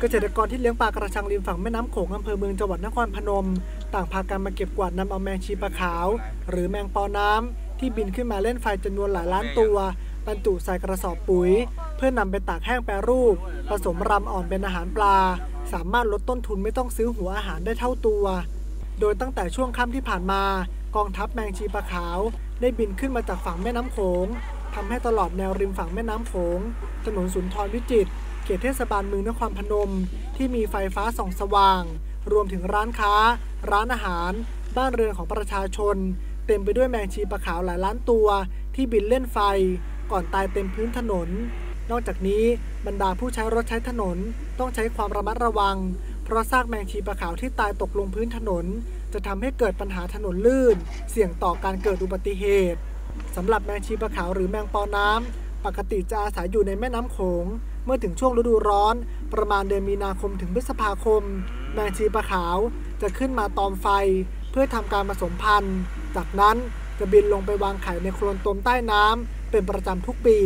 เกษตรกรที่เลี้ยงปลากระชังริมฝั่งแม่น้ำโขงอำเภอเมืองจังหวัดนครพนม ต่างพากันมาเก็บกวาดนำเอาแมงชีปลาขาว หรือแมงปอน้ำที่บินขึ้นมาเล่นไฟจำนวนหลายล้านตัวบรรจุใส่กระสอบปุ๋ย เพื่อนำไปตากแห้งแปรรูป ผสมรำอ่อนเป็นอาหารปลา สามารถลดต้นทุนไม่ต้องซื้อหัวอาหารได้เท่าตัว โดยตั้งแต่ช่วงค่ำที่ผ่านมากองทัพแมงชีปลาขาว ได้บินขึ้นมาจากฝั่งแม่น้ำโขง ทำให้ตลอดแนวริมฝั่งแม่น้ำโขง ถนนสุนทรวิจิตรเขตเทศบาลเมืองนครพนม ที่มีไฟฟ้าส่องสว่าง รวมถึงร้านค้า ร้านอาหาร บ้านเรือนของประชาชน เต็มไปด้วยแมงชีปลาขาวหลายล้านตัว ที่บินเล่นไฟ ก่อนตายเต็มพื้นถนน นอกจากนี้บรรดาผู้ใช้รถใช้ถนนต้องใช้ความระมัดระวัง เพราะซากแมงชีปลาขาวที่ตายตกลงพื้นถนน จะทำให้เกิดปัญหาถนนลื่น เสี่ยงต่อการเกิดอุบัติเหตุ สำหรับแมงชีปลาขาวหรือแมงปอน้ำ ปกติจะอาศัยอยู่ในแม่น้ำโขง เมื่อถึงช่วงฤดูร้อน ประมาณเดือนมีนาคมถึงพฤษภาคม แมงชีปลาขาวจะขึ้นมาตอมไฟ เพื่อทำการผสมพันธุ์ จากนั้นจะบินลงไปวางไข่ในโคลนตมใต้น้ำเป็นประจำทุกปี